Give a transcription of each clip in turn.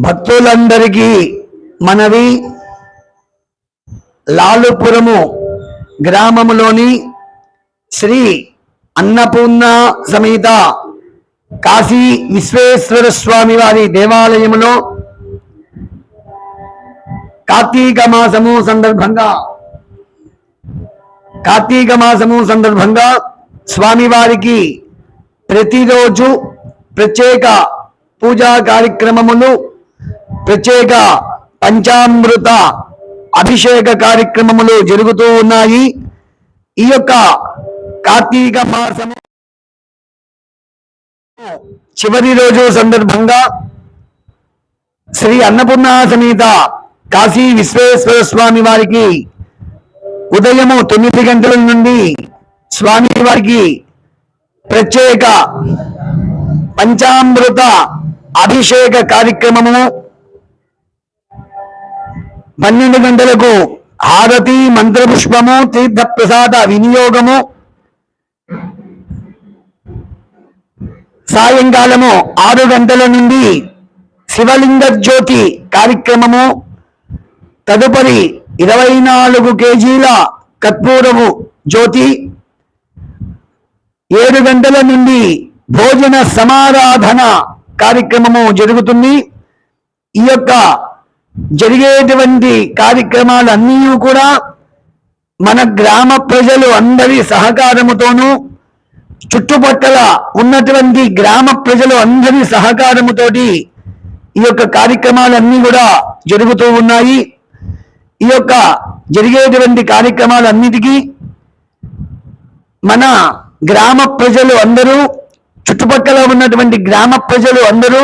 భక్తులందరికీ మనవి లాలుపురము గ్రామములోని శ్రీ అన్నపూర్ణ సమేత కాశీ విశ్వేశ్వర స్వామి వారి దేవాలయములో కార్తీక మాసము సందర్భంగా కార్తీక మాసము సందర్భంగా స్వామివారికి ప్రతిరోజు ప్రత్యేక పూజా కార్యక్రమములు ప్రత్యేక పంచామృత అభిషేక కార్యక్రమములు జరుగుతూ ఉన్నాయి. ఈ యొక్క కార్తీక మాసము చివరి రోజు సందర్భంగా శ్రీ అన్నపూర్ణ సమేత కాశీ విశ్వేశ్వర స్వామి వారికి ఉదయము తొమ్మిది గంటల నుండి స్వామి వారికి ప్రత్యేక పంచామృత అభిషేక కార్యక్రమము పన్నెండు గంటలకు హారతి మంత్రపుష్పము తీర్థప్రసాద వినియోగము సాయంకాలము ఆరు గంటల నుండి శివలింగ జ్యోతి కార్యక్రమము తదుపరి ఇరవై నాలుగు కేజీల కర్పూరము జ్యోతి ఏడు గంటల నుండి భోజన సమారాధన కార్యక్రమము జరుగుతుంది. ఈ యొక్క జరిగేటువంటి కార్యక్రమాలు అన్నీ కూడా మన గ్రామ ప్రజలు అందరి సహకారముతోనూ చుట్టుపక్కల ఉన్నటువంటి గ్రామ ప్రజలు అందరి సహకారముతోటి ఈ యొక్క కార్యక్రమాలన్నీ కూడా జరుగుతూ ఉన్నాయి. ఈ యొక్క జరిగేటువంటి కార్యక్రమాలన్నిటికీ మన గ్రామ ప్రజలు అందరూ చుట్టుపక్కల ఉన్నటువంటి గ్రామ ప్రజలు అందరూ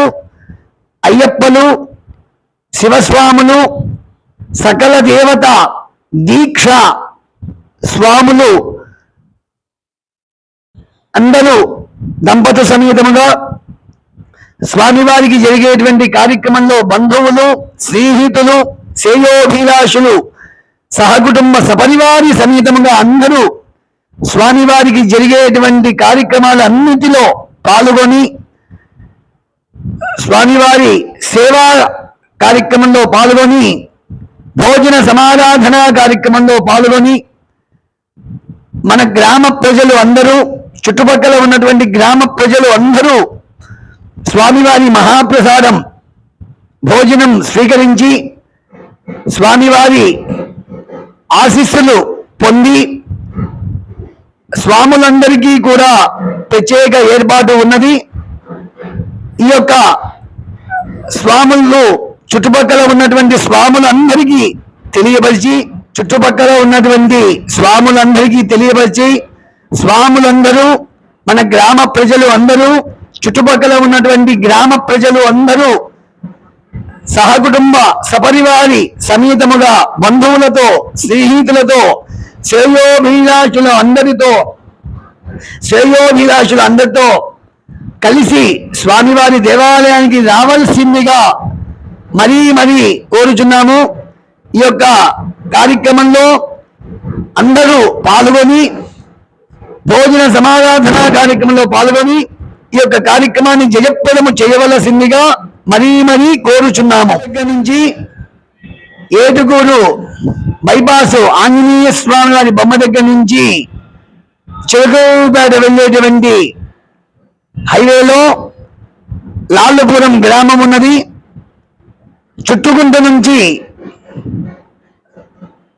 అయ్యప్పలు శివస్వాములు సకల దేవత దీక్ష స్వాములు అందరూ దంపతు సమేతముగా స్వామివారికి జరిగేటువంటి కార్యక్రమంలో బంధువులు స్నేహితులు శ్రేయోభిలాషులు సహకుటుంబ సపరివారి సమేతముగా అందరూ స్వామివారికి జరిగేటువంటి కార్యక్రమాలన్నిటిలో పాల్గొని స్వామివారి సేవా కార్యక్రమంలో పాల్గొని భోజన సమారాధన కార్యక్రమంలో పాల్గొని మన గ్రామ ప్రజలు అందరూ చుట్టుపక్కల ఉన్నటువంటి గ్రామ ప్రజలు అందరూ స్వామివారి మహాప్రసాదం భోజనం స్వీకరించి స్వామివారి ఆశీస్సులు పొంది స్వాములందరికీ కూడా ప్రత్యేక ఏర్పాటు ఉన్నది. ఈ యొక్క స్వాములు చుట్టుపక్కల ఉన్నటువంటి స్వాములందరికీ తెలియపరిచి చుట్టుపక్కల ఉన్నటువంటి స్వాములందరికీ తెలియపరిచి స్వాములందరూ మన గ్రామ ప్రజలు అందరూ చుట్టుపక్కల ఉన్నటువంటి గ్రామ ప్రజలు అందరూ సహకుటుంబ సపరివారి సమేతముగా బంధువులతో స్నేహితులతో శ్రేయోభిలాషుల అందరితో శ్రేయోభిలాషుల అందరితో కలిసి స్వామివారి దేవాలయానికి రావాల్సిందిగా మరీ మరీ కోరుచున్నాము. ఈ యొక్క కార్యక్రమంలో అందరూ పాల్గొని భోజన సమారాధన కార్యక్రమంలో పాల్గొని ఈ యొక్క కార్యక్రమాన్ని జయప్రదము చేయవలసిందిగా మరీ మరీ కోరుచున్నాము. నుంచి ఏటుకూరు బైపాస్ ఆంజనేయ స్వామి వారి బొమ్మ దగ్గర నుంచి చిలకూరుపేట వెళ్ళేటువంటి హైవేలో లాల్లపురం గ్రామం ఉన్నది. చుట్టుకుంట నుంచి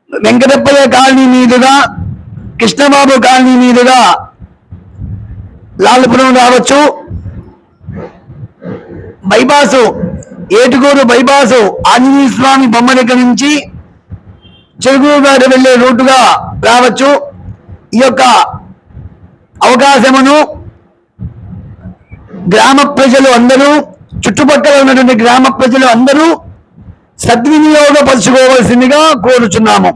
వెంకటప్పయ్య కాలనీ మీదుగా కృష్ణబాబు కాలనీ మీదుగా లాల్లపురం రావచ్చు. బైపాసు ఏటుకూరు బైపాసు ఆంజనేయ స్వామి బొమ్మ దగ్గర నుంచి గారు వెళ్ళే రూటుగా రావచ్చు. ఈ యొక్క అవకాశమును గ్రామ ప్రజలు అందరూ చుట్టుపక్కల ఉన్నటువంటి గ్రామ ప్రజలు అందరూ సద్వినియోగపరచుకోవలసిందిగా కోరుచున్నాము.